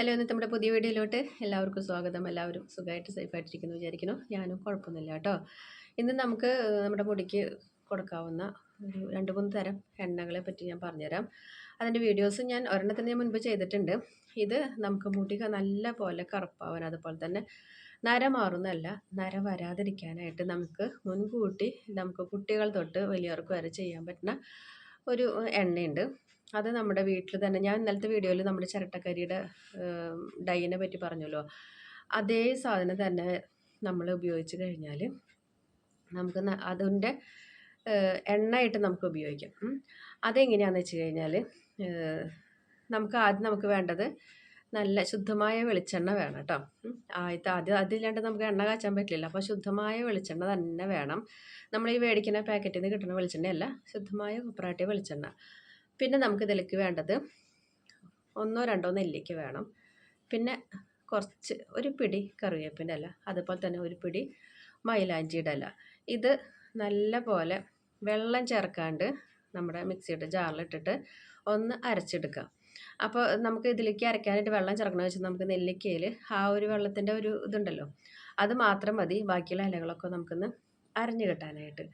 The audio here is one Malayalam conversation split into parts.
ഹലോ ഇന്നത്തെ നമ്മുടെ പുതിയ വീഡിയോയിലോട്ട് എല്ലാവർക്കും സ്വാഗതം. എല്ലാവരും സുഖമായിട്ട് സേഫായിട്ടിരിക്കുന്നു വിചാരിക്കുന്നു. ഞാനും കുഴപ്പമൊന്നുമില്ല കേട്ടോ. ഇന്ന് നമുക്ക് നമ്മുടെ മുടിക്ക് കൊടുക്കാവുന്ന ഒരു രണ്ട് മൂന്ന് തരം എണ്ണകളെ പറ്റി ഞാൻ പറഞ്ഞുതരാം. അതിന്റെ വീഡിയോസ് ഞാൻ ഒരെണ്ണത്തിന് മുൻപ് ചെയ്തിട്ടുണ്ട്. ഇത് നമുക്ക് മുടി നല്ല പോലെ കറുപ്പാവാൻ അതുപോലെ തന്നെ നര മാറുന്നതല്ല നര വരാതിരിക്കാനായിട്ട് നമുക്ക് മുൻകൂട്ടി നമുക്ക് കുട്ടികൾ തൊട്ട് വലിയവർക്ക് വരെ ചെയ്യാൻ പറ്റുന്ന ഒരു എണ്ണയുണ്ട്. അത് നമ്മുടെ വീട്ടിൽ തന്നെ. ഞാൻ ഇന്നലത്തെ വീഡിയോയിൽ നമ്മുടെ ചിരട്ടക്കരിയുടെ ഡൈനെ പറ്റി പറഞ്ഞല്ലോ. അതേ സാധനം തന്നെ നമ്മൾ ഉപയോഗിച്ച് കഴിഞ്ഞാൽ നമുക്ക് അതിന്റെ എണ്ണയായിട്ട് നമുക്ക് ഉപയോഗിക്കാം. അതെങ്ങനെയാണെന്ന് വെച്ച് കഴിഞ്ഞാൽ നമുക്ക് ആദ്യം നമുക്ക് വേണ്ടത് നല്ല ശുദ്ധമായ വെളിച്ചെണ്ണ വേണം കേട്ടോ. ആദ്യത്തെ ആദ്യം അതില്ലാണ്ട് നമുക്ക് എണ്ണ കാച്ചാൻ പറ്റില്ല അപ്പോൾ ശുദ്ധമായ വെളിച്ചെണ്ണ തന്നെ വേണം. നമ്മൾ ഈ മേടിക്കുന്ന പാക്കറ്റിൽ നിന്ന് കിട്ടുന്ന വെളിച്ചെണ്ണയല്ല ശുദ്ധമായ കുപ്പറാട്ടിയ വെളിച്ചെണ്ണ. പിന്നെ നമുക്ക് ഇതിലേക്ക് വേണ്ടത് ഒന്നോ രണ്ടോ നെല്ലിക്ക വേണം. പിന്നെ കുറച്ച് ഒരു പിടി കറിവേപ്പിന്റെ ഇല അതുപോലെ തന്നെ ഒരു പിടി മൈലാഞ്ചിയുടെ ഇല. ഇത് നല്ല പോലെ വെള്ളം ചേർക്കാണ്ട് നമ്മുടെ മിക്സിയുടെ ജാറിലിട്ടിട്ട് ഒന്ന് അരച്ചെടുക്കാം അപ്പോൾ നമുക്ക് ഇതിലേക്ക് അരയ്ക്കാനായിട്ട് വെള്ളം ചേർക്കണമെന്ന് വെച്ചാൽ നമുക്ക് നെല്ലിക്കയിൽ ആ ഒരു വെള്ളത്തിന്റെ ഒരു ഇതുണ്ടല്ലോ അത് മാത്രം മതി. ബാക്കിയുള്ള ഇലകളൊക്കെ നമുക്കൊന്ന് അരഞ്ഞു കിട്ടാനായിട്ട്.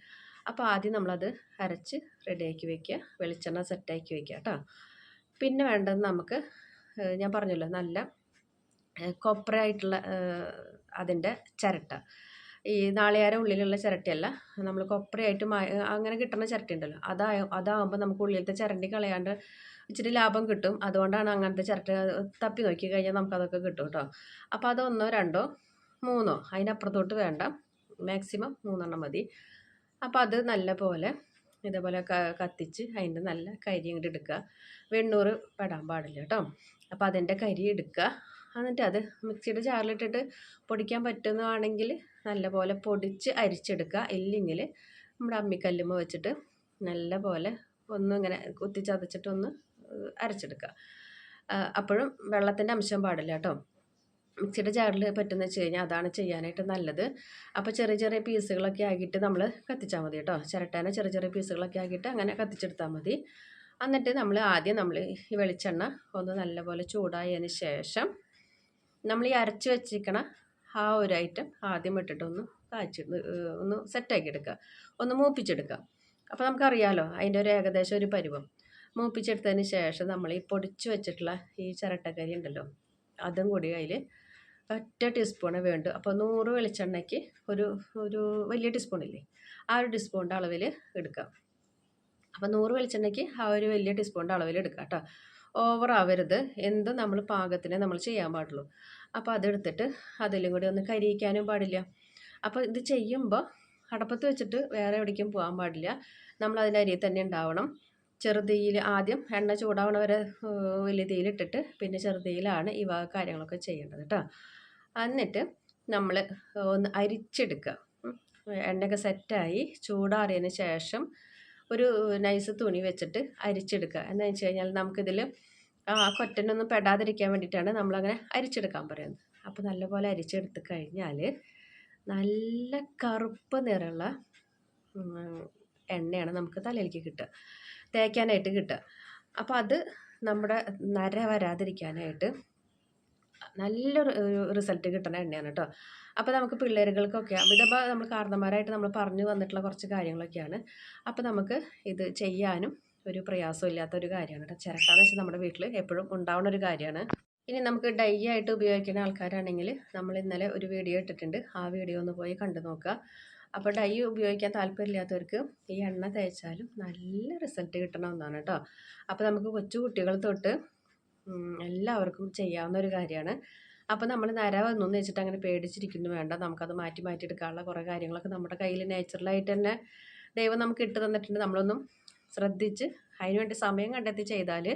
അപ്പോൾ ആദ്യം നമ്മളത് അരച്ച് റെഡിയാക്കി വെക്കുക. വെളിച്ചെണ്ണ സെറ്റാക്കി വെക്കുക കേട്ടോ പിന്നെ വേണ്ടത് നമുക്ക് ഞാൻ പറഞ്ഞല്ലോ നല്ല കൊപ്രയായിട്ടുള്ള അതിന്റെ ചിരട്ട. ഈ നാളികേരം ഉള്ളിലുള്ള ചിരട്ടയല്ല നമ്മൾ കൊപ്രയായിട്ട് അങ്ങനെ കിട്ടുന്ന ചിരട്ട ഉണ്ടല്ലോ അതാ അതാകുമ്പോൾ നമുക്ക് ഉള്ളിലത്തെ ചിരണ്ടി കളയാണ്ട് ഇച്ചിരി ലാഭം കിട്ടും. അതുകൊണ്ടാണ് അങ്ങനത്തെ ചിരട്ട തപ്പി നോക്കി കഴിഞ്ഞാൽ നമുക്കതൊക്കെ കിട്ടും കേട്ടോ അപ്പോൾ അതൊന്നോ രണ്ടോ മൂന്നോ അതിനപ്പുറത്തോട്ട് വേണ്ട. മാക്സിമം മൂന്നെണ്ണം മതി. അപ്പോൾ അത് നല്ല പോലെ ഇതേപോലെ കത്തിച്ച് അതിന്റെ നല്ല കരി ഇങ്ങോട്ട് എടുക്കുക വെണ്ണൂറ് പെടാൻ പാടില്ല കേട്ടോ അപ്പോൾ അതിന്റെ കരി എടുക്കുക എന്നിട്ട് അത് മിക്സിയുടെ ജാറിലിട്ടിട്ട് പൊടിക്കാൻ പറ്റുന്നതാണെങ്കിൽ നല്ല പോലെ പൊടിച്ച് അരിച്ചെടുക്കുക ഇല്ലെങ്കിൽ നമ്മുടെ അമ്മിക്കല്ലുമ്മ വെച്ചിട്ട് നല്ല പോലെ ഒന്നിങ്ങനെ കുത്തി ചതച്ചിട്ടൊന്ന് അരച്ചെടുക്കുക അപ്പോഴും വെള്ളത്തിന്റെ അംശം പാടില്ല കേട്ടോ മിക്സിയുടെ ജാറിൽ പറ്റുന്ന വെച്ച് കഴിഞ്ഞാൽ അതാണ് ചെയ്യാനായിട്ട് നല്ലത്. അപ്പോൾ ചെറിയ ചെറിയ പീസുകളൊക്കെ ആക്കിയിട്ട് നമ്മൾ കത്തിച്ചാൽ മതി കേട്ടോ. ചിരട്ടേനെ ചെറിയ ചെറിയ പീസുകളൊക്കെ ആക്കിയിട്ട് അങ്ങനെ കത്തിച്ചെടുത്താൽ മതി. എന്നിട്ട് നമ്മൾ ആദ്യം നമ്മൾ ഈ വെളിച്ചെണ്ണ ഒന്ന് നല്ലപോലെ ചൂടായതിന് ശേഷം നമ്മൾ ഈ അരച്ച് വെച്ചിരിക്കണ ആ ഒരു ഐറ്റം ആദ്യം ഇട്ടിട്ട് ഒന്ന് കാച്ചി ഒന്ന് സെറ്റാക്കി എടുക്കുക. ഒന്ന് മൂപ്പിച്ചെടുക്കുക. അപ്പോൾ നമുക്കറിയാമല്ലോ അതിന്റെ ഒരു ഏകദേശം ഒരു പരുവം. മൂപ്പിച്ചെടുത്തതിന് ശേഷം നമ്മൾ ഈ പൊടിച്ച് വെച്ചിട്ടുള്ള ഈ ചിരട്ടക്കരി ഉണ്ടല്ലോ അതും കൂടി അതിൽ ഒറ്റ ടീസ്പൂണ് വേണ്ടു. അപ്പോൾ നൂറ് വെളിച്ചെണ്ണയ്ക്ക് ഒരു ഒരു വലിയ ടീസ്പൂണില്ലേ ആ ഒരു ടീസ്പൂണിന്റെ അളവിൽ എടുക്കാം. അപ്പോൾ നൂറ് വെളിച്ചെണ്ണയ്ക്ക് ആ ഒരു വലിയ ടീസ്പൂണിന്റെ അളവിൽ എടുക്കുക കേട്ടോ ഓവർ ആവരുത്. എന്ത് നമ്മൾ പാകത്തിന് നമ്മൾ ചെയ്യാൻ പാടുള്ളൂ. അപ്പോൾ അതെടുത്തിട്ട് അതിലും കൂടി ഒന്ന് കരിയിക്കാനും പാടില്ല. അപ്പോൾ ഇത് ചെയ്യുമ്പോൾ അടപ്പത്ത് വെച്ചിട്ട് വേറെ എവിടേക്കും പോകാൻ പാടില്ല. നമ്മൾ അതിന്റെ അരിയിൽ തന്നെ ഉണ്ടാവണം. ചെറുതീയിൽ ആദ്യം എണ്ണ ചൂടാവണ വരെ വലിയ തീയിലിട്ടിട്ട് പിന്നെ ചെറുതീയിലാണ് ഈ കാര്യങ്ങളൊക്കെ ചെയ്യേണ്ടത് കേട്ടോ എന്നിട്ട് നമ്മൾ ഒന്ന് അരിച്ചെടുക്കുക എണ്ണയൊക്കെ സെറ്റായി ചൂടാറിയതിന് ശേഷം ഒരു നൈസ് തുണി വെച്ചിട്ട് അരിച്ചെടുക്കുക എന്ന് വെച്ച് കഴിഞ്ഞാൽ നമുക്കിതിൽ ആ കൊറ്റനൊന്നും പെടാതിരിക്കാൻ വേണ്ടിയിട്ടാണ് നമ്മളങ്ങനെ അരിച്ചെടുക്കാൻ പറയുന്നത്. അപ്പോൾ നല്ലപോലെ അരിച്ചെടുത്ത് കഴിഞ്ഞാൽ നല്ല കറുപ്പ് നിറമുള്ള എണ്ണയാണ് നമുക്ക് തലയിലേക്ക് കിട്ടുക. തേക്കാനായിട്ട് കിട്ടുക. അപ്പോൾ അത് നമ്മുടെ നര വരാതിരിക്കാനായിട്ട് നല്ലൊരു റിസൾട്ട് കിട്ടുന്ന എണ്ണയാണ് കേട്ടോ അപ്പോൾ നമുക്ക് പിള്ളേരുകൾക്കൊക്കെ ഇതിപ്പോൾ നമ്മൾ കാരണന്മാരായിട്ട് നമ്മൾ പറഞ്ഞു വന്നിട്ടുള്ള കുറച്ച് കാര്യങ്ങളൊക്കെയാണ്. അപ്പോൾ നമുക്ക് ഇത് ചെയ്യാനും ഒരു പ്രയാസമില്ലാത്ത ഒരു കാര്യമാണ് കേട്ടോ ചിരട്ടാന്ന് വെച്ചാൽ നമ്മുടെ വീട്ടിൽ എപ്പോഴും ഉണ്ടാവുന്ന ഒരു കാര്യമാണ്. ഇനി നമുക്ക് ഡൈ ആയിട്ട് ഉപയോഗിക്കുന്ന ആൾക്കാരാണെങ്കിൽ നമ്മൾ ഇന്നലെ ഒരു വീഡിയോ ഇട്ടിട്ടുണ്ട്. ആ വീഡിയോ ഒന്ന് പോയി കണ്ടു നോക്കുക അപ്പോൾ ഡൈ ഉപയോഗിക്കാൻ താല്പര്യമില്ലാത്തവർക്ക് ഈ എണ്ണ തേച്ചാലും നല്ല റിസൾട്ട് കിട്ടണ ഒന്നാണ് കേട്ടോ അപ്പോൾ നമുക്ക് കൊച്ചു കുട്ടികൾ തൊട്ട് എല്ലാവർക്കും ചെയ്യാവുന്ന ഒരു കാര്യമാണ്. അപ്പോൾ നമ്മൾ നര വന്നു വെച്ചിട്ട് അങ്ങനെ പേടിച്ചിരിക്കുന്നു. വേണ്ട നമുക്കത് മാറ്റി മാറ്റി എടുക്കാനുള്ള കുറേ കാര്യങ്ങളൊക്കെ നമ്മുടെ കയ്യിൽ നാച്ചുറലായിട്ട് തന്നെ ദൈവം നമുക്ക് ഇട്ട് തന്നിട്ടുണ്ട്. നമ്മളൊന്നും ശ്രദ്ധിച്ച് അതിനുവേണ്ടി സമയം കണ്ടെത്തി ചെയ്താൽ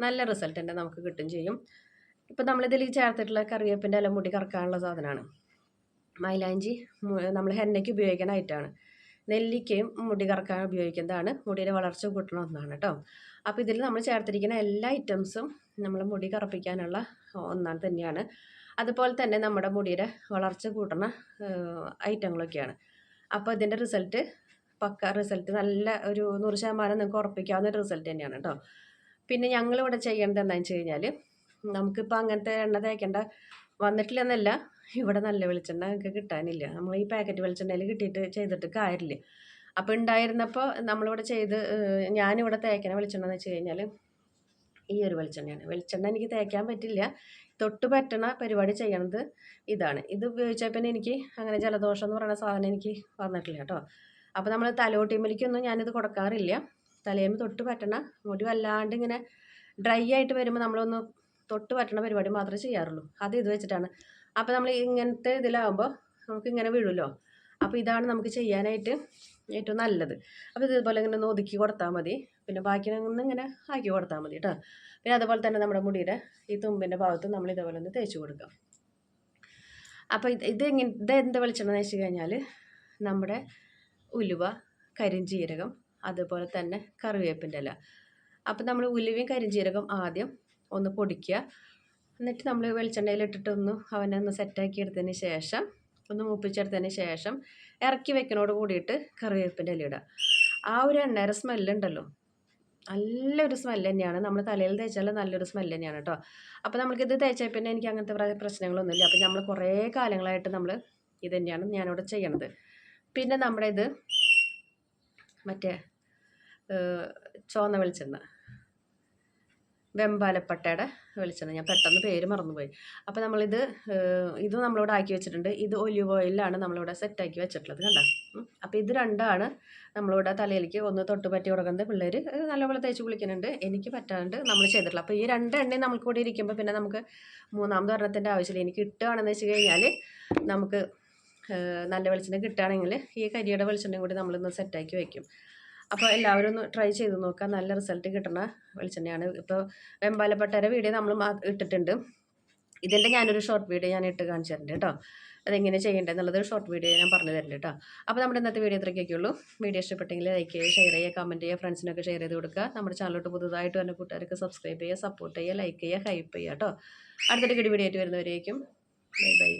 നല്ല റിസൾട്ട് തന്നെ നമുക്ക് കിട്ടും ചെയ്യും. ഇപ്പം നമ്മളിതിൽ ചേർത്തിട്ടുള്ള കറിവേപ്പിന്റെ ഇല മുടി കറക്കാനുള്ള സാധനമാണ് മൈലാഞ്ചി നമ്മൾ ഹെന്നയ്ക്ക് ഉപയോഗിക്കുന്ന ഐറ്റമാണ് നെല്ലിക്കയും മുടി കറക്കാൻ ഉപയോഗിക്കുന്നതാണ്. മുടിയുടെ വളർച്ച കൂട്ടണ ഒന്നാണ് കേട്ടോ. അപ്പോൾ ഇതിൽ നമ്മൾ ചേർത്തിരിക്കുന്ന എല്ലാ ഐറ്റംസും നമ്മൾ മുടി കറുപ്പിക്കാനുള്ള ഒന്നാണ് തന്നെയാണ്. അതുപോലെ തന്നെ നമ്മുടെ മുടിയുടെ വളർച്ച കൂട്ടുന്ന ഐറ്റങ്ങളൊക്കെയാണ്. അപ്പോൾ ഇതിന്റെ റിസൾട്ട് പക്ക റിസൾട്ട് നല്ല ഒരു നൂറ് ശതമാനം നിങ്ങൾക്ക് ഉറപ്പിക്കാവുന്ന ഒരു റിസൾട്ട് തന്നെയാണ് കേട്ടോ പിന്നെ ഞങ്ങളിവിടെ ചെയ്യേണ്ടത് എന്താണെന്ന് വെച്ച് കഴിഞ്ഞാൽ നമുക്കിപ്പോൾ അങ്ങനത്തെ എണ്ണ തേക്കേണ്ട വന്നിട്ടില്ലെന്നല്ല ഇവിടെ നല്ല വെളിച്ചെണ്ണ നിങ്ങൾക്ക് കിട്ടാനില്ല. നമ്മൾ ഈ പാക്കറ്റ് വെളിച്ചെണ്ണയിൽ കിട്ടിയിട്ട് ചെയ്തിട്ട് കാര്യമില്ല. അപ്പോൾ ഉണ്ടായിരുന്നപ്പോൾ നമ്മളിവിടെ ചെയ്ത് ഞാനിവിടെ തേക്കണ വെളിച്ചെണ്ണ എന്ന് വെച്ച് കഴിഞ്ഞാൽ ഈ ഒരു വെളിച്ചെണ്ണയാണ്. വെളിച്ചെണ്ണ എനിക്ക് തേക്കാൻ പറ്റില്ല. തൊട്ട് പറ്റണ പരിപാടി ചെയ്യണത് ഇതാണ്. ഇത് ഉപയോഗിച്ചാൽ പിന്നെ എനിക്ക് അങ്ങനെ ജലദോഷം എന്ന് പറയുന്ന സാധനം എനിക്ക് വന്നിട്ടില്ല കേട്ടോ. അപ്പോൾ നമ്മൾ തലോട്ടിമലിക്കൊന്നും ഞാനിത് കൊടുക്കാറില്ല. തലേമ്മ തൊട്ട് പറ്റണ മുടി വല്ലാണ്ട് ഇങ്ങനെ ഡ്രൈ ആയിട്ട് വരുമ്പോൾ നമ്മളൊന്ന് തൊട്ട് പറ്റണ പരിപാടി മാത്രമേ ചെയ്യാറുള്ളൂ. അത് ഇത് വെച്ചിട്ടാണ്. അപ്പോൾ നമ്മൾ ഇങ്ങനത്തെ ഇതിലാകുമ്പോൾ നമുക്ക് ഇങ്ങനെ വീഴുമല്ലോ അപ്പോൾ ഇതാണ് നമുക്ക് ചെയ്യാനായിട്ട് ഏറ്റവും നല്ലത്. അപ്പോൾ ഇതുപോലെ ഇങ്ങനെ ഒന്ന് ഒതുക്കി കൊടുത്താൽ മതി. പിന്നെ ബാക്കി നിന്ന് ഇങ്ങനെ ആക്കി കൊടുത്താൽ മതി കേട്ടോ പിന്നെ അതുപോലെ തന്നെ നമ്മുടെ മുടിയുടെ ഈ തുമ്പിന്റെ ഭാഗത്ത് നമ്മൾ ഇതേപോലെ ഒന്ന് തേച്ച് കൊടുക്കാം. അപ്പോൾ ഇത് ഇത് എങ്ങനെ ഇത് എന്ത് വെളിച്ചെണ്ണ വെച്ച് കഴിഞ്ഞാൽ നമ്മുടെ ഉലുവ കരിഞ്ചീരകം അതുപോലെ തന്നെ കറിവേപ്പിന്റെ ഇല. അപ്പോൾ നമ്മൾ ഉലുവയും കരിഞ്ചീരകം ആദ്യം ഒന്ന് പൊടിക്കുക. എന്നിട്ട് നമ്മൾ വെളിച്ചെണ്ണയിൽ ഇട്ടിട്ട് ഒന്ന് അവനെ ഒന്ന് സെറ്റാക്കി എടുത്തതിന് ശേഷം ഒന്ന് മൂപ്പിച്ചെടുത്തതിന് ശേഷം ഇറക്കി വെക്കണോട് കൂടിയിട്ട് കറിവേപ്പിന്റെ ഇല ഇടുക ആ ഒരു എണ്ണയുടെ സ്മെല്ലുണ്ടല്ലോ നല്ലൊരു സ്മെല്ല് തന്നെയാണ്. നമ്മൾ തലയിൽ തേച്ചാൽ നല്ലൊരു സ്മെല്ല് തന്നെയാണ് കേട്ടോ അപ്പോൾ നമുക്കിത് തേച്ചാൽ പിന്നെ എനിക്ക് അങ്ങനത്തെ പ്രശ്നങ്ങളൊന്നുമില്ല. അപ്പോൾ നമ്മൾ കുറേ കാലങ്ങളായിട്ട് നമ്മൾ ഇത് തന്നെയാണ് ഞാനിവിടെ ചെയ്യണത്. പിന്നെ നമ്മുടെ ഇത് മറ്റേ ചോന്ന വെളിച്ചെണ്ണ. വെമ്പാലപ്പട്ടയുടെ വെളിച്ചെണ്ണ. ഞാൻ പെട്ടെന്ന് പേര് മറന്നുപോയി. അപ്പോൾ നമ്മളിത് ഇത് നമ്മളിവിടെ ആക്കി വെച്ചിട്ടുണ്ട്. ഇത് ഒലിവ് ഓയിലാണ് നമ്മളിവിടെ സെറ്റാക്കി വെച്ചിട്ടുള്ളത് കണ്ട. അപ്പോൾ ഇത് രണ്ടാണ് നമ്മളിവിടെ തലയിലേക്ക് ഒന്ന് തൊട്ട് പറ്റി കൊടുക്കുന്നത് പിള്ളേർ നല്ലപോലെ തേച്ച് കുളിക്കുന്നുണ്ട്. എനിക്ക് പറ്റാണ്ട് നമ്മൾ ചെയ്തിട്ടുള്ളത്. അപ്പോൾ ഈ രണ്ട് എണ്ണയും നമുക്ക് കൂടി ഇരിക്കുമ്പോൾ പിന്നെ നമുക്ക് മൂന്നാമത് ഒരെണ്ണത്തിന്റെ ആവശ്യമില്ല. എനിക്ക് കിട്ടുകയാണെന്ന് വെച്ച് കഴിഞ്ഞാൽ നമുക്ക് നല്ല വെളിച്ചെണ്ണ കിട്ടുകയാണെങ്കിൽ ഈ കരിയുടെ വെളിച്ചെണ്ണയും കൂടി നമ്മളിന്ന് സെറ്റാക്കി വെക്കും. അപ്പോൾ എല്ലാവരും ഒന്ന് ട്രൈ ചെയ്ത് നോക്കുക നല്ല റിസൾട്ട് കിട്ടുന്ന വെളിച്ചെണ്ണയാണ്. ഇപ്പോൾ വെമ്പാലപ്പെട്ടര വീഡിയോ നമ്മൾ ഇട്ടിട്ടുണ്ട്. ഇതിന്റെ ഞാനൊരു ഷോർട്ട് വീഡിയോ ഞാൻ ഇട്ട് കാണിച്ചു തരുന്നുണ്ട് കേട്ടോ. അതെങ്ങനെ ചെയ്യേണ്ടത് എന്നുള്ളത് ഷോർട്ട് വീഡിയോ ഞാൻ പറഞ്ഞു തരുന്നുണ്ട് കേട്ടോ. അപ്പോൾ നമ്മുടെ ഇന്നത്തെ വീഡിയോ ഇത്രയൊക്കെ ഉള്ളൂ. വീഡിയോ ഇഷ്ടപ്പെട്ടെങ്കിൽ ലൈക്ക് ചെയ്യുക ഷെയർ ചെയ്യുക കമന്റ് ചെയ്യുക ഫ്രണ്ട്സിനൊക്കെ ഷെയർ ചെയ്ത് കൊടുക്കുക. നമ്മുടെ ചാനലോട്ട് പുതുതായിട്ട് വരുന്ന കൂട്ടുകാർക്ക് സബ്സ്ക്രൈബ് ചെയ്യുക സപ്പോർട്ട് ചെയ്യുക ലൈക്ക് ചെയ്യുക ഹൈപ്പ് ചെയ്യുക കേട്ടോ. അടുത്തൊരു കിടി വീഡിയോ ആയിട്ട് വരുന്നവരേക്കും. Bye bye